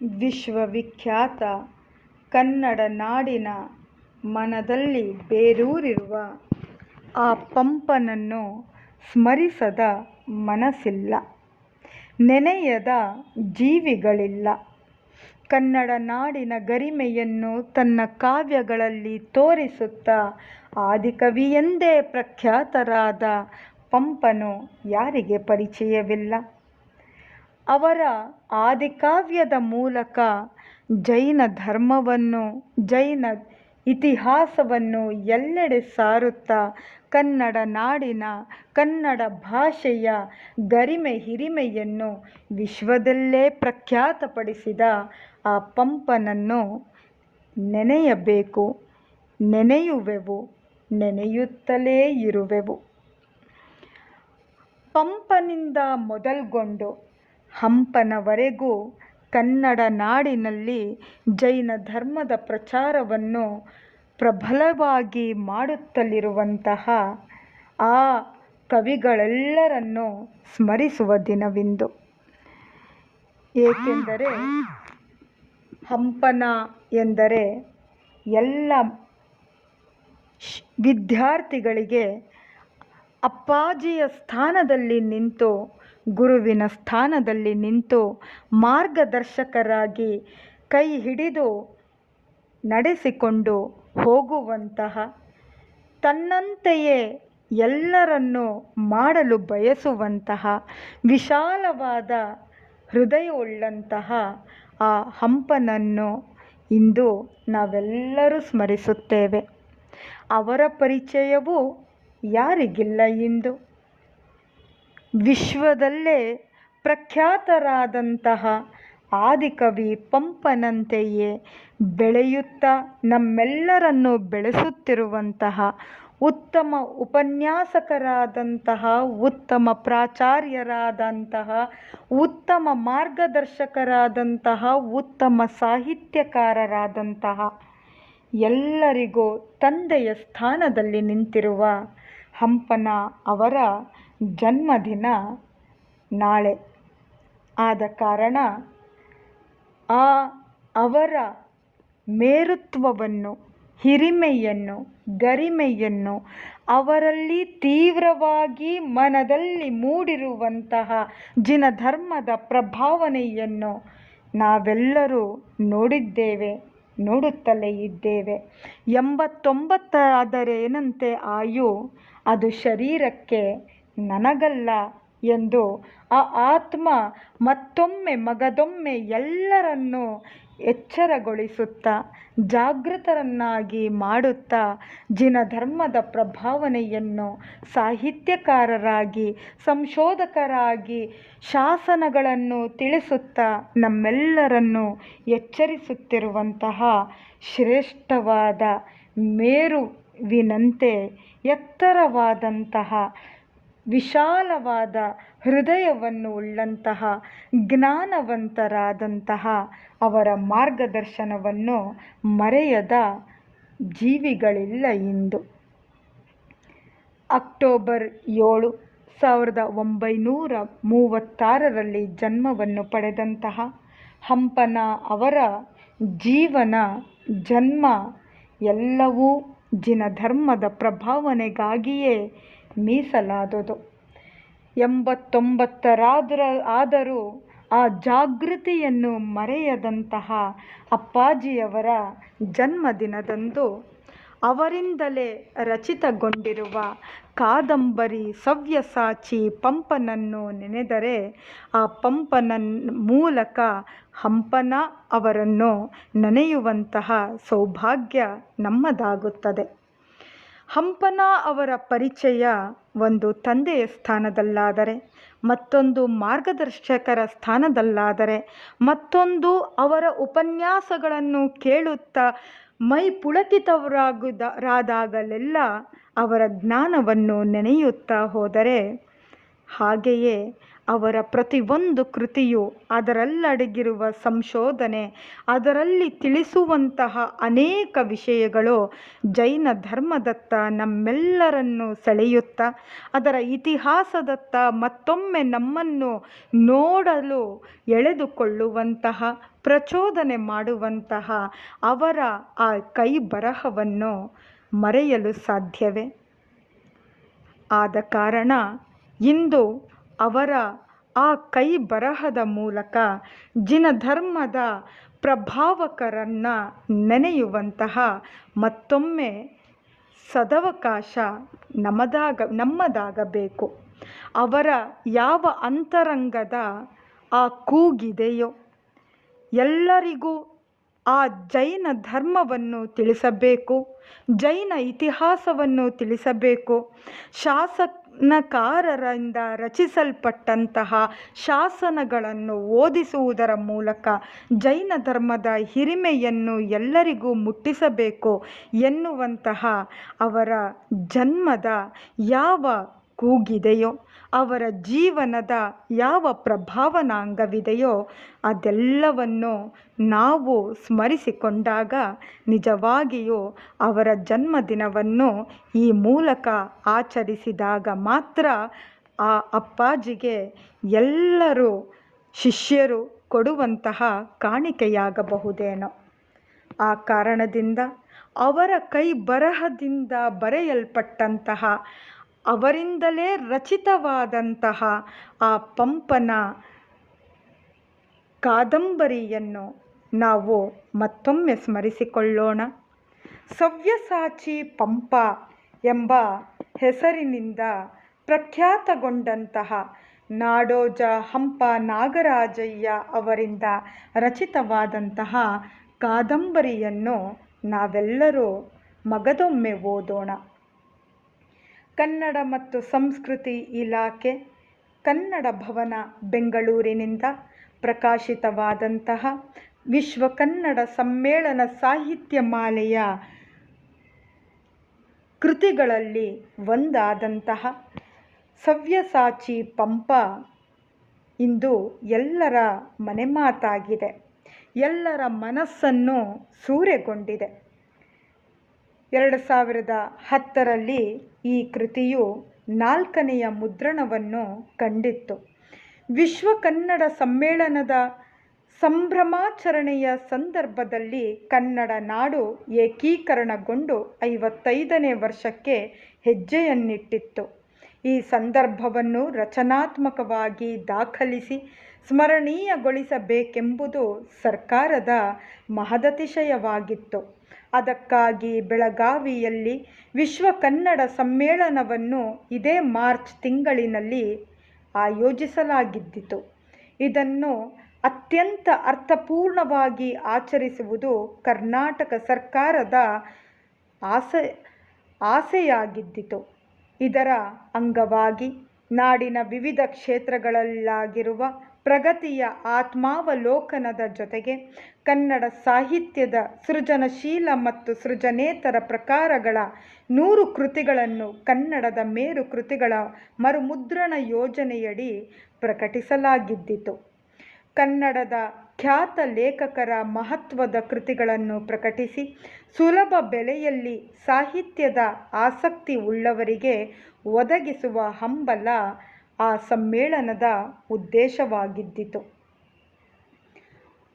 ವಿಶ್ವವಿಖ್ಯಾತ ಕನ್ನಡ ನಾಡಿನ ಮನದಲ್ಲಿ ಬೇರೂರಿರುವ ಆ ಪಂಪನನ್ನು ಸ್ಮರಿಸದ ಮನಸ್ಸಿಲ್ಲ. ನೆನೆಯದ ಜೀವಿಗಳಿಲ್ಲ. ಕನ್ನಡ ನಾಡಿನ ಗರಿಮೆಯನ್ನು ತನ್ನ ಕಾವ್ಯಗಳಲ್ಲಿ ತೋರಿಸುತ್ತಾ ಆದಿಕವಿಯೆಂದೇ ಪ್ರಖ್ಯಾತರಾದ ಪಂಪನು ಯಾರಿಗೆ ಪರಿಚಯವಿಲ್ಲ? ಅವರ ಆದಿಕಾವ್ಯದ ಮೂಲಕ ಜೈನ ಧರ್ಮವನ್ನು, ಜೈನ ಇತಿಹಾಸವನ್ನು ಎಲ್ಲೆಡೆ ಸಾರುತ್ತಾ ಕನ್ನಡ ನಾಡಿನ, ಕನ್ನಡ ಭಾಷೆಯ ಗರಿಮೆ ಹಿರಿಮೆಯನ್ನು ವಿಶ್ವದಲ್ಲೇ ಪ್ರಖ್ಯಾತಪಡಿಸಿದ ಆ ಪಂಪನನ್ನು ನೆನೆಯಬೇಕು, ನೆನೆಯುವೆವು, ನೆನೆಯುತ್ತಲೇ ಇರುವೆವು. ಪಂಪನಿಂದ ಮೊದಲ್ಗೊಂಡು ಹಂಪನವರೆಗೂ ಕನ್ನಡ ನಾಡಿನಲ್ಲಿ ಜೈನ ಧರ್ಮದ ಪ್ರಚಾರವನ್ನು ಪ್ರಬಲವಾಗಿ ಮಾಡುತ್ತಲಿರುವಂತಹ ಆ ಕವಿಗಳೆಲ್ಲರನ್ನು ಸ್ಮರಿಸುವ ದಿನವಿಂದು. ಏಕೆಂದರೆ ಹಂಪನ ಎಂದರೆ ಎಲ್ಲ ವಿದ್ಯಾರ್ಥಿಗಳಿಗೆ ಅಪ್ಪಾಜಿಯ ಸ್ಥಾನದಲ್ಲಿ ನಿಂತು ಗುರುವಿನ ಸ್ಥಾನದಲ್ಲಿ ನಿಂತು ಮಾರ್ಗದರ್ಶಕರಾಗಿ ಕೈ ಹಿಡಿದು ನಡೆಸಿಕೊಂಡು ಹೋಗುವಂತಹ ತನ್ನಂತೆಯೇ ಎಲ್ಲರನ್ನು ಮಾಡಲು ಬಯಸುವಂತಹ ವಿಶಾಲವಾದ ಹೃದಯವುಳ್ಳಂತಹ ಆ ಹಂಪನನ್ನು ಇಂದು ನಾವೆಲ್ಲರೂ ಸ್ಮರಿಸುತ್ತೇವೆ. ಅವರ ಪರಿಚಯವೂ ಯಾರಿಗಿಲ್ಲ ಇಂದು. ವಿಶ್ವದಲ್ಲೇ ಪ್ರಖ್ಯಾತರಾದಂತಹ ಆದಿಕವಿ ಪಂಪನಂತೆಯೇ ಬೆಳೆಯುತ್ತಾ ನಮ್ಮೆಲ್ಲರನ್ನು ಬೆಳೆಸುತ್ತಿರುವಂತಹ ಉತ್ತಮ ಉಪನ್ಯಾಸಕರಾದಂತಹ, ಉತ್ತಮ ಪ್ರಾಚಾರ್ಯರಾದಂತಹ, ಉತ್ತಮ ಮಾರ್ಗದರ್ಶಕರಾದಂತಹ, ಉತ್ತಮ ಸಾಹಿತ್ಯಕಾರರಾದಂತಹ ಎಲ್ಲರಿಗೂ ತಂದೆಯ ಸ್ಥಾನದಲ್ಲಿ ನಿಂತಿರುವ ಹಂಪನ ಅವರ ಜನ್ಮದಿನ ನಾಳೆ. ಆದ ಕಾರಣ ಆ ಅವರ ಮೇರುತ್ವವನ್ನು, ಹಿರಿಮೆಯನ್ನು, ಗರಿಮೆಯನ್ನು ಅವರಲ್ಲಿ ತೀವ್ರವಾಗಿ ಮನದಲ್ಲಿ ಮೂಡಿರುವಂತಹ ಜಿನಧರ್ಮದ ಪ್ರಭಾವನೆಯನ್ನು ನಾವೆಲ್ಲರೂ ನೋಡಿದ್ದೇವೆ, ನೋಡುತ್ತಲೇ ಇದ್ದೇವೆ. ಎಂಬತ್ತೊಂಬತ್ತಾದರೇನಂತೆ ಆಯು ಅದು ಶರೀರಕ್ಕೆ ನನಗಲ್ಲ ಎಂದು ಆ ಆತ್ಮ ಮತ್ತೊಮ್ಮೆ ಮಗದೊಮ್ಮೆ ಎಲ್ಲರನ್ನೂ ಎಚ್ಚರಗೊಳಿಸುತ್ತಾ, ಜಾಗೃತರನ್ನಾಗಿ ಮಾಡುತ್ತಾ, ಜಿನಧರ್ಮದ ಪ್ರಭಾವನೆಯನ್ನು ಸಾಹಿತ್ಯಕಾರರಾಗಿ, ಸಂಶೋಧಕರಾಗಿ, ಶಾಸನಗಳನ್ನು ತಿಳಿಸುತ್ತಾ ನಮ್ಮೆಲ್ಲರನ್ನು ಎಚ್ಚರಿಸುತ್ತಿರುವಂತಹ ಶ್ರೇಷ್ಠವಾದ ಮೇರುವಿನಂತೆ ಎತ್ತರವಾದಂತಹ ವಿಶಾಲವಾದ ಹೃದಯವನ್ನು ಉಳ್ಳಂತಹ ಜ್ಞಾನವಂತರಾದಂತಹ ಅವರ ಮಾರ್ಗದರ್ಶನವನ್ನು ಮರೆಯದ ಜೀವಿಗಳಿಲ್ಲ ಇಂದು. ಅಕ್ಟೋಬರ್ ಏಳು, ಸಾವಿರದ ಒಂಬೈನೂರ ಮೂವತ್ತಾರರಲ್ಲಿ ಜನ್ಮವನ್ನು ಪಡೆದಂತಹ ಹಂಪನ ಅವರ ಜೀವನ, ಜನ್ಮ ಎಲ್ಲವೂ ಜಿನಧರ್ಮದ ಪ್ರಭಾವನೆಗಾಗಿಯೇ ಮೀಸಲಾದುದು. ಎಂಬತ್ತೊಂಬತ್ತರಾದರ ಆದರೂ ಆ ಜಾಗೃತಿಯನ್ನು ಮರೆಯದಂತಹ ಅಪ್ಪಾಜಿಯವರ ಜನ್ಮದಿನದಂದು ಅವರಿಂದಲೇ ರಚಿತಗೊಂಡಿರುವ ಕಾದಂಬರಿ ಸವ್ಯಸಾಚಿ ಪಂಪನನ್ನು ನೆನೆದರೆ ಆ ಪಂಪನ ಮೂಲಕ ಹಂಪನ ಅವರನ್ನು ನೆನೆಯುವಂತಹ ಸೌಭಾಗ್ಯ ನಮ್ಮದಾಗುತ್ತದೆ. ಹಂಪನ ಅವರ ಪರಿಚಯ ಒಂದು ತಂದೆಯ ಸ್ಥಾನದಲ್ಲಾದರೆ, ಮತ್ತೊಂದು ಮಾರ್ಗದರ್ಶಕರ ಸ್ಥಾನದಲ್ಲಾದರೆ, ಮತ್ತೊಂದು ಅವರ ಉಪನ್ಯಾಸಗಳನ್ನು ಕೇಳುತ್ತಾ ಮೈ ಪುಳಕಿತವರಾಗುದ ಅವರ ಜ್ಞಾನವನ್ನು ನೆನೆಯುತ್ತಾ ಹೋದರೆ, ಹಾಗೆಯೇ ಅವರ ಪ್ರತಿಯೊಂದು ಕೃತಿಯು ಅದರಲ್ಲಡಗಿರುವ ಸಂಶೋಧನೆ, ಅದರಲ್ಲಿ ತಿಳಿಸುವಂತಹ ಅನೇಕ ವಿಷಯಗಳು ಜೈನ ಧರ್ಮದತ್ತ ನಮ್ಮೆಲ್ಲರನ್ನು ಸೆಳೆಯುತ್ತಾ, ಅದರ ಇತಿಹಾಸದತ್ತ ಮತ್ತೊಮ್ಮೆ ನಮ್ಮನ್ನು ನೋಡಲು ಎಳೆದುಕೊಳ್ಳುವಂತಹ, ಪ್ರಚೋದನೆ ಮಾಡುವಂತಹ ಅವರ ಆ ಕೈ ಬರಹವನ್ನು ಮರೆಯಲು ಸಾಧ್ಯವೇ? ಆದ ಕಾರಣ ಇಂದು ಅವರ ಆ ಕೈ ಬರಹದ ಮೂಲಕ ಜಿನ ಧರ್ಮದ ಪ್ರಭಾವಕರನ್ನು ನೆನೆಯುವಂತಹ ಮತ್ತೊಮ್ಮೆ ಸದವಕಾಶ ನಮ್ಮದಾಗ ನಮ್ಮದಾಗಬೇಕು. ಅವರ ಯಾವ ಅಂತರಂಗದ ಆ ಕೂಗಿದೆಯೋ ಎಲ್ಲರಿಗೂ ಆ ಜೈನ ಧರ್ಮವನ್ನು ತಿಳಿಸಬೇಕು, ಜೈನ ಇತಿಹಾಸವನ್ನು ತಿಳಿಸಬೇಕು. ಶಾಸನಕಾರರಿಂದ ರಚಿಸಲ್ಪಟ್ಟಂತಹ ಶಾಸನಗಳನ್ನು ಓದಿಸುವುದರ ಮೂಲಕ ಜೈನ ಧರ್ಮದ ಹಿರಿಮೆಯನ್ನು ಎಲ್ಲರಿಗೂ ಮುಟ್ಟಿಸಬೇಕು ಎನ್ನುವಂತಹ ಅವರ ಜನ್ಮದ ಯಾವ ಕೂಗಿದೆಯೋ ಅವರ ಜೀವನದ ಯಾವ ಪ್ರಭಾವನಾಂಗವಿದೆಯೋ ಅದೆಲ್ಲವನ್ನು ನಾವು ಸ್ಮರಿಸಿಕೊಂಡಾಗ ನಿಜವಾಗಿಯೂ ಅವರ ಜನ್ಮದಿನವನ್ನು ಈ ಮೂಲಕ ಆಚರಿಸಿದಾಗ ಮಾತ್ರ ಆ ಅಪ್ಪಾಜಿಗೆ ಎಲ್ಲರೂ ಶಿಷ್ಯರು ಕೊಡುವಂತಹ ಕಾಣಿಕೆಯಾಗಬಹುದೇನೋ. ಆ ಕಾರಣದಿಂದ ಅವರ ಕೈ ಬರಹದಿಂದ ಬರೆಯಲ್ಪಟ್ಟಂತಹ ಅವರಿಂದಲೇ ರಚಿತವಾದಂತಹ ಆ ಪಂಪನ ಕಾದಂಬರಿಯನ್ನು ನಾವು ಮತ್ತೊಮ್ಮೆ ಸ್ಮರಿಸಿಕೊಳ್ಳೋಣ. ಸವ್ಯಸಾಚಿ ಪಂಪ ಎಂಬ ಹೆಸರಿನಿಂದ ಪ್ರಖ್ಯಾತಗೊಂಡಂತಹ ನಾಡೋಜ ಹಂಪ ನಾಗರಾಜಯ್ಯ ಅವರಿಂದ ರಚಿತವಾದಂತಹ ಕಾದಂಬರಿಯನ್ನು ನಾವೆಲ್ಲರೂ ಮಗದೊಮ್ಮೆ ಓದೋಣ. ಕನ್ನಡ ಮತ್ತು ಸಂಸ್ಕೃತಿ ಇಲಾಖೆ, ಕನ್ನಡ ಭವನ ಬೆಂಗಳೂರಿನಿಂದ ಪ್ರಕಾಶಿತವಾದಂತಹ ವಿಶ್ವ ಕನ್ನಡ ಸಮ್ಮೇಳನ ಸಾಹಿತ್ಯ ಮಾಲೆಯ ಕೃತಿಗಳಲ್ಲಿ ಒಂದಾದಂತಹ ಸವ್ಯಸಾಚಿ ಪಂಪ ಇಂದು ಎಲ್ಲರ ಮನೆಮಾತಾಗಿದೆ. ಎಲ್ಲರ ಮನಸ್ಸನ್ನು ಸೂರೆಗೊಂಡಿದೆ. ಎರಡು ಸಾವಿರದ ಹತ್ತರಲ್ಲಿ ಈ ಕೃತಿಯು ನಾಲ್ಕನೆಯ ಮುದ್ರಣವನ್ನು ಕಂಡಿತ್ತು. ವಿಶ್ವ ಕನ್ನಡ ಸಮ್ಮೇಳನದ ಸಂಭ್ರಮಾಚರಣೆಯ ಸಂದರ್ಭದಲ್ಲಿ ಕನ್ನಡ ನಾಡು ಏಕೀಕರಣಗೊಂಡು ಐವತ್ತೈದನೇ ವರ್ಷಕ್ಕೆ ಹೆಜ್ಜೆಯನ್ನಿಟ್ಟಿತ್ತು. ಈ ಸಂದರ್ಭವನ್ನು ರಚನಾತ್ಮಕವಾಗಿ ದಾಖಲಿಸಿ ಸ್ಮರಣೀಯಗೊಳಿಸಬೇಕೆಂಬುದು ಸರ್ಕಾರದ ಮಹದತಿಶಯವಾಗಿತ್ತು. ಅದಕ್ಕಾಗಿ ಬೆಳಗಾವಿಯಲ್ಲಿ ವಿಶ್ವ ಕನ್ನಡ ಸಮ್ಮೇಳನವನ್ನು ಇದೇ ಮಾರ್ಚ್ ತಿಂಗಳಿನಲ್ಲಿ ಆಯೋಜಿಸಲಾಗಿದ್ದಿತು. ಇದನ್ನು ಅತ್ಯಂತ ಅರ್ಥಪೂರ್ಣವಾಗಿ ಆಚರಿಸುವುದು ಕರ್ನಾಟಕ ಸರ್ಕಾರದ ಆಸೆ, ಆಸೆಯಾಗಿದ್ದಿತು. ಇದರ ಅಂಗವಾಗಿ ನಾಡಿನ ವಿವಿಧ ಕ್ಷೇತ್ರಗಳಲ್ಲಾಗಿರುವ ಪ್ರಗತಿಯ ಆತ್ಮಾವಲೋಕನದ ಜೊತೆಗೆ ಕನ್ನಡ ಸಾಹಿತ್ಯದ ಸೃಜನಶೀಲ ಮತ್ತು ಸೃಜನೇತರ ಪ್ರಕಾರಗಳ ನೂರು ಕೃತಿಗಳನ್ನು ಕನ್ನಡದ ಮೇರು ಕೃತಿಗಳ ಮರುಮುದ್ರಣ ಯೋಜನೆಯಡಿ ಪ್ರಕಟಿಸಲಾಗಿದ್ದಿತು. ಕನ್ನಡದ ಖ್ಯಾತ ಲೇಖಕರ ಮಹತ್ವದ ಕೃತಿಗಳನ್ನು ಪ್ರಕಟಿಸಿ ಸುಲಭ ಬೆಲೆಯಲ್ಲಿ ಸಾಹಿತ್ಯದ ಆಸಕ್ತಿ ಉಳ್ಳವರಿಗೆ ಒದಗಿಸುವ ಹಂಬಲ ಆ ಸಮ್ಮೇಳನದ ಉದ್ದೇಶವಾಗಿದ್ದಿತು.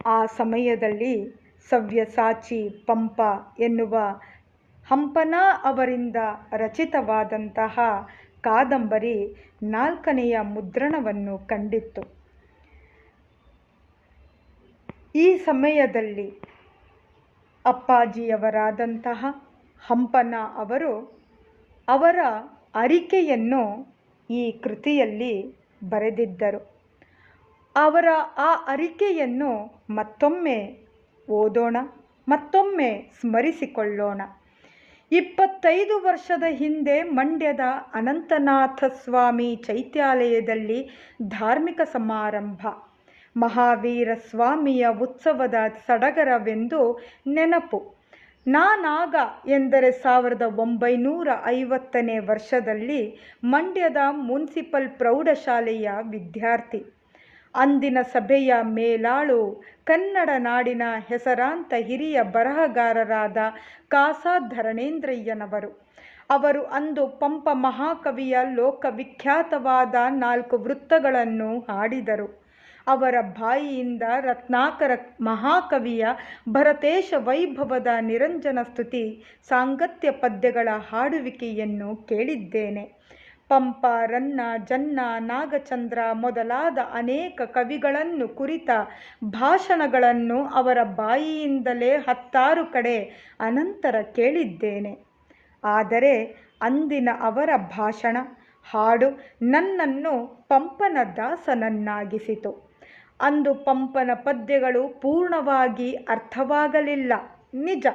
ಆ ಸಮಯದಲ್ಲಿ ಸವ್ಯಸಾಚಿ ಪಂಪ ಎನ್ನುವ ಹಂಪನ ಅವರಿಂದ ರಚಿತವಾದಂತಹ ಕಾದಂಬರಿ ನಾಲ್ಕನೆಯ ಮುದ್ರಣವನ್ನು ಕಂಡಿತ್ತು. ಈ ಸಮಯದಲ್ಲಿ ಅಪ್ಪಾಜಿಯವರಾದಂತಹ ಹಂಪನ ಅವರು ಅವರ ಅರಿಕೆಯನ್ನು ಈ ಕೃತಿಯಲ್ಲಿ ಬರೆದಿದ್ದರು. ಅವರ ಆ ಅರಿಕೆಯನ್ನು ಮತ್ತೊಮ್ಮೆ ಓದೋಣ, ಮತ್ತೊಮ್ಮೆ ಸ್ಮರಿಸಿಕೊಳ್ಳೋಣ. ಇಪ್ಪತ್ತೈದು ವರ್ಷದ ಹಿಂದೆ ಮಂಡ್ಯದ ಅನಂತನಾಥ ಸ್ವಾಮಿ ಚೈತ್ಯಾಲಯದಲ್ಲಿ ಧಾರ್ಮಿಕ ಸಮಾರಂಭ. ಮಹಾವೀರ ಸ್ವಾಮಿಯ ಉತ್ಸವದ ಸಡಗರವೆಂದು ನೆನಪು. ನಾನಾಗ ಎಂದರೆ ಸಾವಿರದ ಒಂಬೈನೂರ ಐವತ್ತನೇ ವರ್ಷದಲ್ಲಿ ಮಂಡ್ಯದ ಮುನ್ಸಿಪಲ್ ಪ್ರೌಢಶಾಲೆಯ ವಿದ್ಯಾರ್ಥಿ. ಅಂದಿನ ಸಭೆಯ ಮೇಲಾಳು ಕನ್ನಡ ನಾಡಿನ ಹೆಸರಾಂತ ಹಿರಿಯ ಬರಹಗಾರರಾದ ಕಾಸಾ ಧರಣೇಂದ್ರಯ್ಯನವರು. ಅವರು ಅಂದು ಪಂಪ ಮಹಾಕವಿಯ ಲೋಕವಿಖ್ಯಾತವಾದ ನಾಲ್ಕು ವೃತ್ತಗಳನ್ನು ಹಾಡಿದರು. ಅವರ ಬಾಯಿಯಿಂದ ರತ್ನಾಕರ ಮಹಾಕವಿಯ ಭರತೇಶ ವೈಭವದ ನಿರಂಜನ ಸ್ತುತಿ ಸಾಂಗತ್ಯ ಪದ್ಯಗಳ ಹಾಡುವಿಕೆಯನ್ನು ಕೇಳಿದ್ದೇನೆ. ಪಂಪ, ರನ್ನ, ಜನ್ನ, ನಾಗಚಂದ್ರ ಮೊದಲಾದ ಅನೇಕ ಕವಿಗಳನ್ನು ಕುರಿತ ಭಾಷಣಗಳನ್ನು ಅವರ ಬಾಯಿಯಿಂದಲೇ ಹತ್ತಾರು ಕಡೆ ಅನಂತರ ಕೇಳಿದ್ದೇನೆ. ಆದರೆ ಅಂದಿನ ಅವರ ಭಾಷಣ, ಹಾಡು ನನ್ನನ್ನು ಪಂಪನ ದಾಸನನ್ನಾಗಿಸಿತು. ಅಂದು ಪಂಪನ ಪದ್ಯಗಳು ಪೂರ್ಣವಾಗಿ ಅರ್ಥವಾಗಲಿಲ್ಲ. ನಿಜ.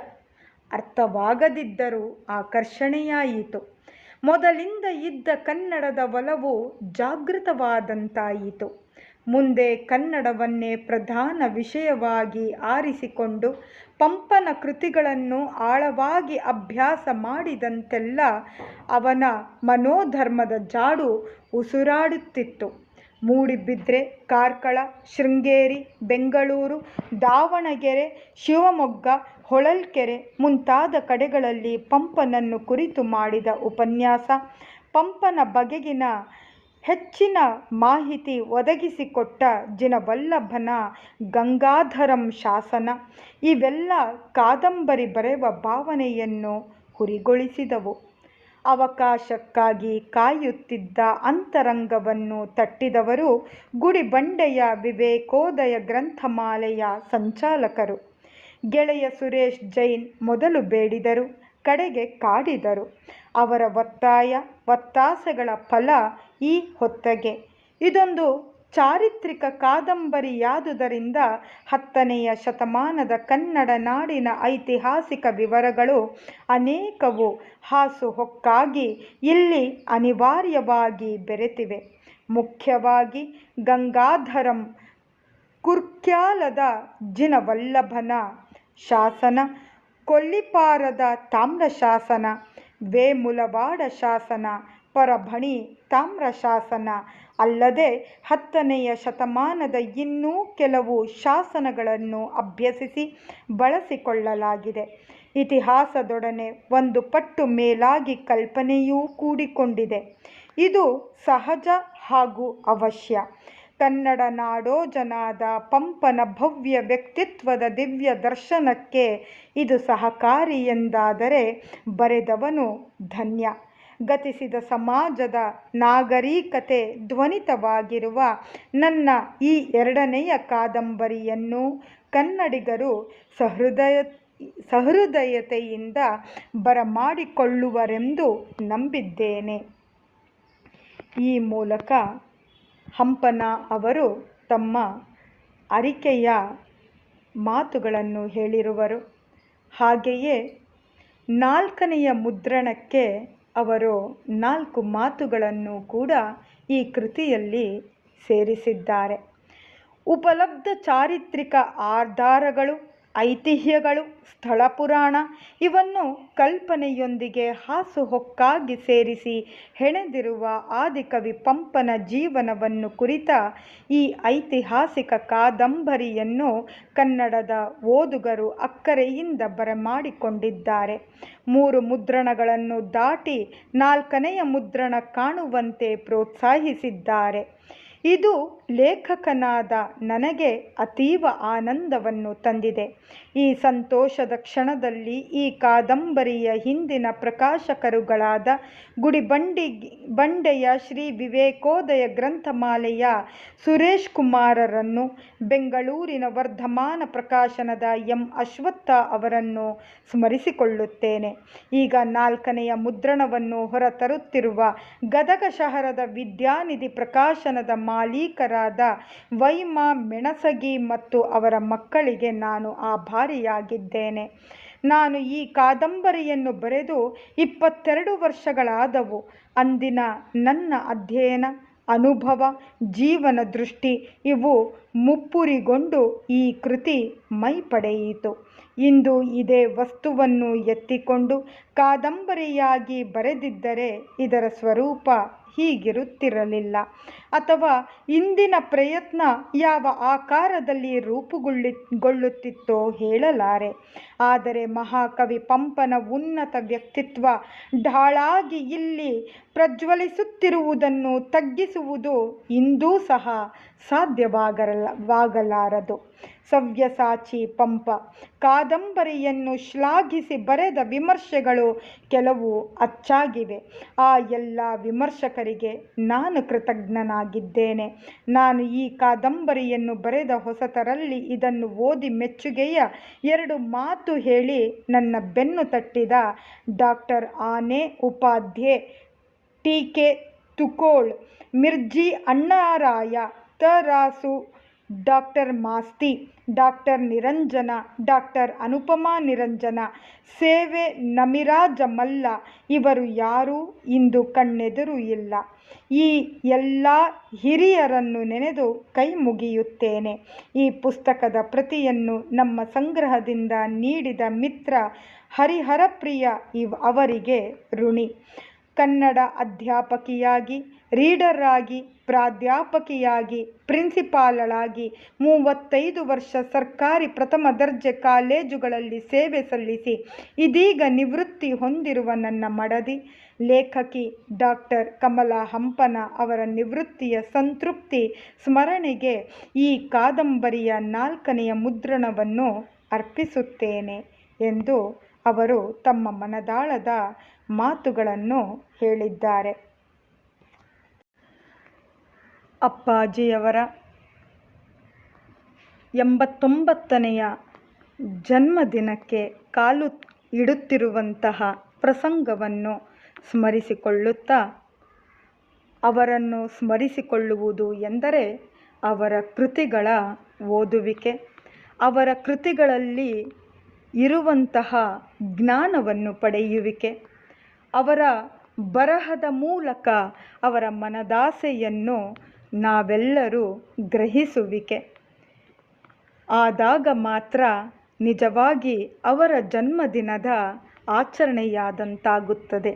ಅರ್ಥವಾಗದಿದ್ದರೂ ಆಕರ್ಷಣೆಯಾಯಿತು. ಮೊದಲಿಂದ ಇದ್ದ ಕನ್ನಡದ ಒಲವು ಜಾಗೃತವಾದಂತಾಯಿತು. ಮುಂದೆ ಕನ್ನಡವನ್ನೇ ಪ್ರಧಾನ ವಿಷಯವಾಗಿ ಆರಿಸಿಕೊಂಡು ಪಂಪನ ಕೃತಿಗಳನ್ನು ಆಳವಾಗಿ ಅಭ್ಯಾಸ ಮಾಡಿದಂತೆಲ್ಲ ಅವನ ಮನೋಧರ್ಮದ ಜಾಡು ಉಸಿರಾಡುತ್ತಿತ್ತು. ಮೂಡಿಬಿದ್ರೆ ಕಾರ್ಕಳ, ಶೃಂಗೇರಿ, ಬೆಂಗಳೂರು, ದಾವಣಗೆರೆ, ಶಿವಮೊಗ್ಗ, ಹೊಳಲ್ಕೆರೆ ಮುಂತಾದ ಕಡೆಗಳಲ್ಲಿ ಪಂಪನನ್ನು ಕುರಿತು ಮಾಡಿದ ಉಪನ್ಯಾಸ. ಪಂಪನ ಬಗೆಗಿನ ಹೆಚ್ಚಿನ ಮಾಹಿತಿ ಒದಗಿಸಿಕೊಟ್ಟ ಜಿನವಲ್ಲಭನ ಗಂಗಾಧರಂ ಶಾಸನ. ಇವೆಲ್ಲ ಕಾದಂಬರಿ ಬರೆಯುವ ಭಾವನೆಯನ್ನು ಹುರಿಗೊಳಿಸಿದವು. ಅವಕಾಶಕ್ಕಾಗಿ ಕಾಯುತ್ತಿದ್ದ ಅಂತರಂಗವನ್ನು ತಟ್ಟಿದವರು ಗುಡಿಬಂಡೆಯ ವಿವೇಕೋದಯ ಗ್ರಂಥಮಾಲೆಯ ಸಂಚಾಲಕರು. ಗೆಳೆಯ ಸುರೇಶ್ ಜೈನ್ ಮೊದಲು ಬೇಡಿದರು, ಕಡೆಗೆ ಕಾಡಿದರು. ಅವರ ಒತ್ತಾಯ, ಒತ್ತಾಸೆಗಳ ಫಲ ಈ ಹೊತ್ತಗೆ. ಇದೊಂದು ಚಾರಿತ್ರಿಕ ಕಾದಂಬರಿಯಾದುದರಿಂದ ಹತ್ತನೆಯ ಶತಮಾನದ ಕನ್ನಡ ನಾಡಿನ ಐತಿಹಾಸಿಕ ವಿವರಗಳು ಅನೇಕವು ಹಾಸುಹೊಕ್ಕಾಗಿ ಇಲ್ಲಿ ಅನಿವಾರ್ಯವಾಗಿ ಬೆರೆತಿವೆ. ಮುಖ್ಯವಾಗಿ ಗಂಗಾಧರಂ ಕುರ್ಕ್ಯಾಲದ ಜಿನವಲ್ಲಭನ ಶಾಸನ, ಕೊಲ್ಲಿಪಾರದ ತಾಮ್ರಶಾಸನ, ವೇಮುಲವಾಡ ಶಾಸನ, ಪರಭಣಿ ತಾಮ್ರಶಾಸನ ಅಲ್ಲದೆ ಹತ್ತನೆಯ ಶತಮಾನದ ಇನ್ನೂ ಕೆಲವು ಶಾಸನಗಳನ್ನು ಅಭ್ಯಸಿಸಿ ಬಳಸಿಕೊಳ್ಳಲಾಗಿದೆ. ಇತಿಹಾಸದೊಡನೆ ಒಂದು ಪಟ್ಟು ಮೇಲಾಗಿ ಕಲ್ಪನೆಯೂ ಕೂಡಿಕೊಂಡಿದೆ. ಇದು ಸಹಜ ಹಾಗೂ ಅವಶ್ಯ. ಕನ್ನಡ ನಾಡೋಜನಾದ ಪಂಪನ ಭವ್ಯ ವ್ಯಕ್ತಿತ್ವದ ದಿವ್ಯ ದರ್ಶನಕ್ಕೆ ಇದು ಸಹಕಾರಿ ಎಂದಾದರೆ ಬರೆದವನು ಧನ್ಯ. ಗತಿಸಿದ ಸಮಾಜದ ನಾಗರಿಕತೆ ಧ್ವನಿತವಾಗಿರುವ ನನ್ನ ಈ ಎರಡನೆಯ ಕಾದಂಬರಿಯನ್ನು ಕನ್ನಡಿಗರು ಸಹೃದಯ, ಸಹೃದಯತೆಯಿಂದ ಬರಮಾಡಿಕೊಳ್ಳುವರೆಂದು ನಂಬಿದ್ದೇನೆ. ಈ ಮೂಲಕ ಹಂಪನ ಅವರು ತಮ್ಮ ಅರಿಕೆಯ ಮಾತುಗಳನ್ನು ಹೇಳಿರುವರು. ಹಾಗೆಯೇ ನಾಲ್ಕನೆಯ ಮುದ್ರಣಕ್ಕೆ ಅವರು ನಾಲ್ಕು ಮಾತುಗಳನ್ನು ಕೂಡ ಈ ಕೃತಿಯಲ್ಲಿ ಸೇರಿಸಿದ್ದಾರೆ. ಉಪಲಬ್ಧ ಚಾರಿತ್ರಿಕ ಆಧಾರಗಳು ಐತಿಹ್ಯಗಳು, ಸ್ಥಳ ಪುರಾಣ ಇವನ್ನು ಕಲ್ಪನೆಯೊಂದಿಗೆ ಹಾಸುಹೊಕ್ಕಾಗಿ ಸೇರಿಸಿ ಹೆಣೆದಿರುವ ಆದಿಕವಿ ಪಂಪನ ಜೀವನವನ್ನು ಕುರಿತ ಈ ಐತಿಹಾಸಿಕ ಕಾದಂಬರಿಯನ್ನು ಕನ್ನಡದ ಓದುಗರು ಅಕ್ಕರೆಯಿಂದ ಬರಮಾಡಿಕೊಂಡಿದ್ದಾರೆ. ಮೂರು ಮುದ್ರಣಗಳನ್ನು ದಾಟಿ ನಾಲ್ಕನೆಯ ಮುದ್ರಣ ಕಾಣುವಂತೆ ಪ್ರೋತ್ಸಾಹಿಸಿದ್ದಾರೆ. ಇದು ಲೇಖಕನಾದ ನನಗೆ ಅತೀವ ಆನಂದವನ್ನು ತಂದಿದೆ. ಈ ಸಂತೋಷದ ಕ್ಷಣದಲ್ಲಿ ಈ ಕಾದಂಬರಿಯ ಹಿಂದಿನ ಪ್ರಕಾಶಕರುಗಳಾದ ಗುಡಿಬಂಡಿ, ಬಂಡೆಯ ಶ್ರೀ ವಿವೇಕೋದಯ ಗ್ರಂಥಮಾಲೆಯ ಸುರೇಶ್ ಕುಮಾರರನ್ನು, ಬೆಂಗಳೂರಿನ ವರ್ಧಮಾನ ಪ್ರಕಾಶನದ ಎಂ. ಅಶ್ವತ್ಥ ಅವರನ್ನು ಸ್ಮರಿಸಿಕೊಳ್ಳುತ್ತೇನೆ. ಈಗ ನಾಲ್ಕನೆಯ ಮುದ್ರಣವನ್ನು ಹೊರತರುತ್ತಿರುವ ಗದಗ ಶಹರದ ವಿದ್ಯಾನಿಧಿ ಪ್ರಕಾಶನದ ಮಾಲೀಕರಾದ ವೈಮ ಮೆಣಸಗಿ ಮತ್ತು ಅವರ ಮಕ್ಕಳಿಗೆ ನಾನು ಆಭಾರಿಯಾಗಿದ್ದೇನೆ ನಾನು ಈ ಕಾದಂಬರಿಯನ್ನು ಬರೆದು ಇಪ್ಪತ್ತೆರಡು ವರ್ಷಗಳಾದವು. ಅಂದಿನ ನನ್ನ ಅಧ್ಯಯನ, ಅನುಭವ, ಜೀವನ ದೃಷ್ಟಿ ಇವು ಮುಪ್ಪುರಿಗೊಂಡು ಈ ಕೃತಿ ಮೈ ಪಡೆಯಿತು. ಇಂದು ಇದೇ ವಸ್ತುವನ್ನು ಎತ್ತಿಕೊಂಡು ಕಾದಂಬರಿಯಾಗಿ ಬರೆದಿದ್ದರೆ ಇದರ ಸ್ವರೂಪ ಹೀಗಿರುತ್ತಿರಲಿಲ್ಲ. ಅಥವಾ ಇಂದಿನ ಪ್ರಯತ್ನ ಯಾವ ಆಕಾರದಲ್ಲಿ ರೂಪುಗೊಳ್ಳುತ್ತಿತ್ತೋ ಹೇಳಲಾರೆ. ಆದರೆ ಮಹಾಕವಿ ಪಂಪನ ಉನ್ನತ ವ್ಯಕ್ತಿತ್ವ ಢಾಳಾಗಿ ಇಲ್ಲಿ ಪ್ರಜ್ವಲಿಸುತ್ತಿರುವುದನ್ನು ತಗ್ಗಿಸುವುದು ಇಂದೂ ಸಹ ಸಾಧ್ಯವಾಗಲಾರದು ಸವ್ಯಸಾಚಿ ಪಂಪ ಕಾದಂಬರಿಯನ್ನು ಶ್ಲಾಘಿಸಿ ಬರೆದ ವಿಮರ್ಶೆಗಳು ಕೆಲವು ಅಚ್ಚಾಗಿವೆ. ಆ ಎಲ್ಲ ವಿಮರ್ಶಕರಿಗೆ ನಾನು ಕೃತಜ್ಞನಾಗಿದ್ದೇನೆ. ನಾನು ಈ ಕಾದಂಬರಿಯನ್ನು ಬರೆದ ಹೊಸತರಲ್ಲಿ ಇದನ್ನು ಓದಿ ಮೆಚ್ಚುಗೆಯ ಎರಡು ಮಾತು ಹೇಳಿ ನನ್ನ ಬೆನ್ನು ತಟ್ಟಿದ doctor A N Upadhye T K Tukol Mirji Annaraya Tarasu doctor Masti, doctor Niranjana, doctor Anupama Niranjana, ಸೇವೆ ನಮಿರಾಜ ಮಲ್ಲ ಇವರು ಯಾರೂ ಇಂದು ಕಣ್ಣೆದುರು ಇಲ್ಲ. ಈ ಎಲ್ಲ ಹಿರಿಯರನ್ನು ನೆನೆದು ಕೈ ಮುಗಿಯುತ್ತೇನೆ. ಈ ಪುಸ್ತಕದ ಪ್ರತಿಯನ್ನು ನಮ್ಮ ಸಂಗ್ರಹದಿಂದ ನೀಡಿದ ಮಿತ್ರ ಹರಿಹರಪ್ರಿಯ ಇವ್ ಅವರಿಗೆ ಋಣಿ. ಕನ್ನಡ ಅಧ್ಯಾಪಕಿಯಾಗಿ ರೀಡರ್ ಆಗಿ ಪ್ರಾಧ್ಯಾಪಕಿಯಾಗಿ, ಪ್ರಿನ್ಸಿಪಾಲಳಾಗಿ ಮೂವತ್ತೈದು ವರ್ಷ ಸರ್ಕಾರಿ ಪ್ರಥಮ ದರ್ಜೆ ಕಾಲೇಜುಗಳಲ್ಲಿ ಸೇವೆ ಸಲ್ಲಿಸಿ, ಇದೀಗ ನಿವೃತ್ತಿ ಹೊಂದಿರುವ ನನ್ನ ಮಡದಿ ಲೇಖಕಿ ಡಾಕ್ಟರ್ ಕಮಲಾ ಹಂಪನ ಅವರ ನಿವೃತ್ತಿಯ ಸಂತೃಪ್ತಿ ಸ್ಮರಣೆಗೆ ಈ ಕಾದಂಬರಿಯ ನಾಲ್ಕನೆಯ ಮುದ್ರಣವನ್ನು ಅರ್ಪಿಸುತ್ತೇನೆ ಎಂದು ಅವರು ತಮ್ಮ ಮನದಾಳದ ಮಾತುಗಳನ್ನು ಹೇಳಿದ್ದಾರೆ. ಅಪ್ಪಾಜಿಯವರ ಎಂಬತ್ತೊಂಬತ್ತನೆಯ ಜನ್ಮದಿನಕ್ಕೆ ಕಾಲು ಇಡುತ್ತಿರುವಂತಹ ಪ್ರಸಂಗವನ್ನು ಸ್ಮರಿಸಿಕೊಳ್ಳುತ್ತಾ, ಅವರನ್ನು ಸ್ಮರಿಸಿಕೊಳ್ಳುವುದು ಎಂದರೆ ಅವರ ಕೃತಿಗಳ ಓದುವಿಕೆ, ಅವರ ಕೃತಿಗಳಲ್ಲಿ ಇರುವಂತಹ ಜ್ಞಾನವನ್ನು ಪಡೆಯುವಿಕೆ, ಅವರ ಬರಹದ ಮೂಲಕ ಅವರ ಮನದಾಸೆಯನ್ನು ನಾವೆಲ್ಲರೂ ಗ್ರಹಿಸುವಿಕೆ. ಆದಾಗ ಮಾತ್ರ ನಿಜವಾಗಿ ಅವರ ಜನ್ಮದಿನದ ಆಚರಣೆಯಾದಂತಾಗುತ್ತದೆ.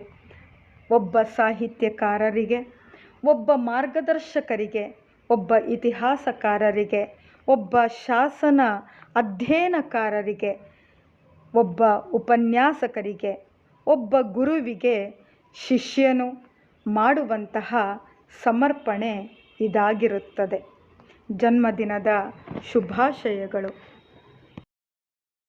ಒಬ್ಬ ಸಾಹಿತ್ಯಕಾರರಿಗೆ, ಒಬ್ಬ ಮಾರ್ಗದರ್ಶಕರಿಗೆ, ಒಬ್ಬ ಇತಿಹಾಸಕಾರರಿಗೆ, ಒಬ್ಬ ಶಾಸನ ಅಧ್ಯಯನಕಾರರಿಗೆ, ಒಬ್ಬ ಉಪನ್ಯಾಸಕರಿಗೆ, ಒಬ್ಬ ಗುರುವಿಗೆ ಶಿಷ್ಯನು ಮಾಡುವಂತಹ ಸಮರ್ಪಣೆ ಇದಾಗಿರುತ್ತದೆ. ಜನ್ಮದಿನದ ಶುಭಾಶಯಗಳು.